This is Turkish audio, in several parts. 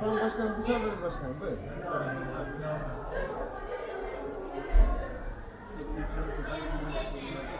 Tamam başkanım biz hazırız başkanım. Buyurun. Thank you.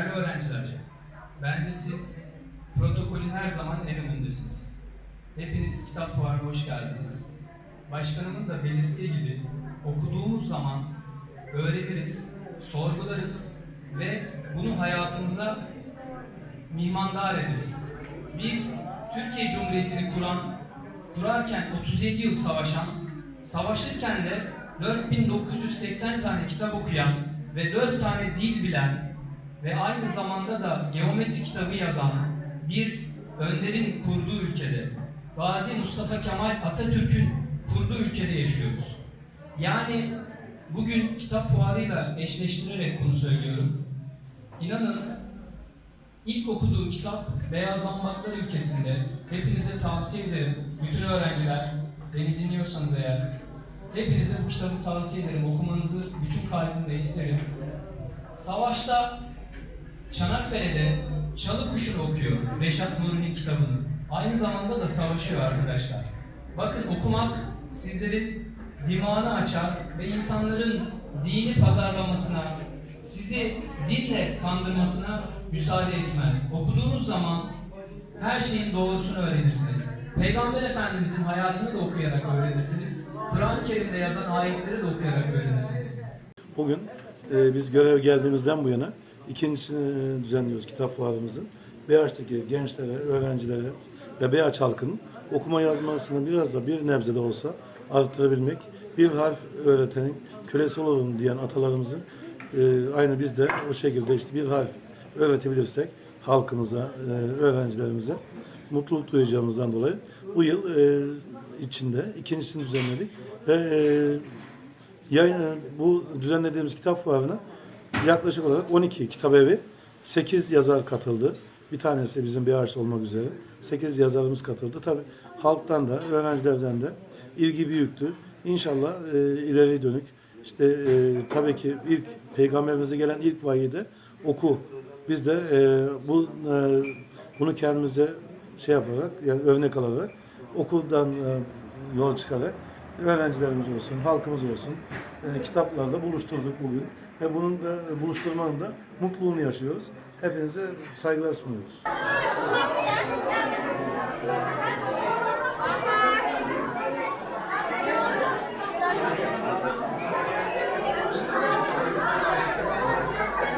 Değerli öğrenciler, bence siz protokolün her zaman en. Hepiniz kitap fuarına hoş geldiniz. Başkanımın da belirttiği gibi okuduğumuz zaman öğreniriz, sorgularız ve bunu hayatımıza mihmandar ederiz. Biz Türkiye Cumhuriyeti'ni kuran, kurarken 37 yıl savaşan, savaşırken de 4980 tane kitap okuyan ve 4 tane dil bilen ve aynı zamanda da geometri kitabı yazan bir önderin kurduğu ülkede, Gazi Mustafa Kemal Atatürk'ün kurduğu ülkede yaşıyoruz. Yani bugün kitap fuarıyla eşleştirerek bunu söylüyorum. İnanın İlk okuduğu kitap Beyaz Zambaklar ülkesinde. Hepinize tavsiye ederim. Bütün öğrenciler, beni dinliyorsanız eğer, hepinize bu kitabı tavsiye ederim. Okumanızı bütün kalbimle isterim. Savaşta Çanakkale'de Çalı Kuşu'nu okuyor. Reşat Nuri'nin kitabını. Aynı zamanda da savaşıyor arkadaşlar. Bakın okumak sizlerin dimağını açar ve insanların dini pazarlamasına, sizi dinle kandırmasına müsaade etmez. Okuduğunuz zaman her şeyin doğrusunu öğrenirsiniz. Peygamber Efendimizin hayatını da okuyarak öğrenirsiniz. Kur'an-ı Kerim'de yazan ayetleri de okuyarak öğrenirsiniz. Bugün e, biz görev geldiğimizden bu yana ikincisini düzenliyoruz kitap fuarımızın. Beyaç'taki gençlere, öğrencilere ve Beyaç halkının okuma yazmasını biraz da bir nebze de olsa arttırabilmek, bir harf öğretenin kölesi olurum diyen atalarımızın e, aynı biz de o şekilde işte bir harf öğretebilirsek halkımıza, e, öğrencilerimize mutluluk duyacağımızdan dolayı bu yıl e, içinde ikincisini düzenledik ve e, Yayın, bu düzenlediğimiz kitap fuarına yaklaşık olarak 12 kitap evi, 8 yazar katıldı. Bir tanesi bizim bir ağaç olmak üzere. 8 yazarımız katıldı. Tabi halktan da, öğrencilerden de ilgi büyüktü. İnşallah e, ileri dönük. İşte e, tabii ki ilk peygamberimize gelen ilk vahiy de oku. Biz de e, bu e, bunu kendimize şey yaparak yani örnek alarak okuldan e, yol çıkarak öğrencilerimiz olsun, halkımız olsun e, kitaplarla buluşturduk bugün. Ve bunun da buluşturmanın da mutluluğunu yaşıyoruz. Hepinize saygılar sunuyoruz.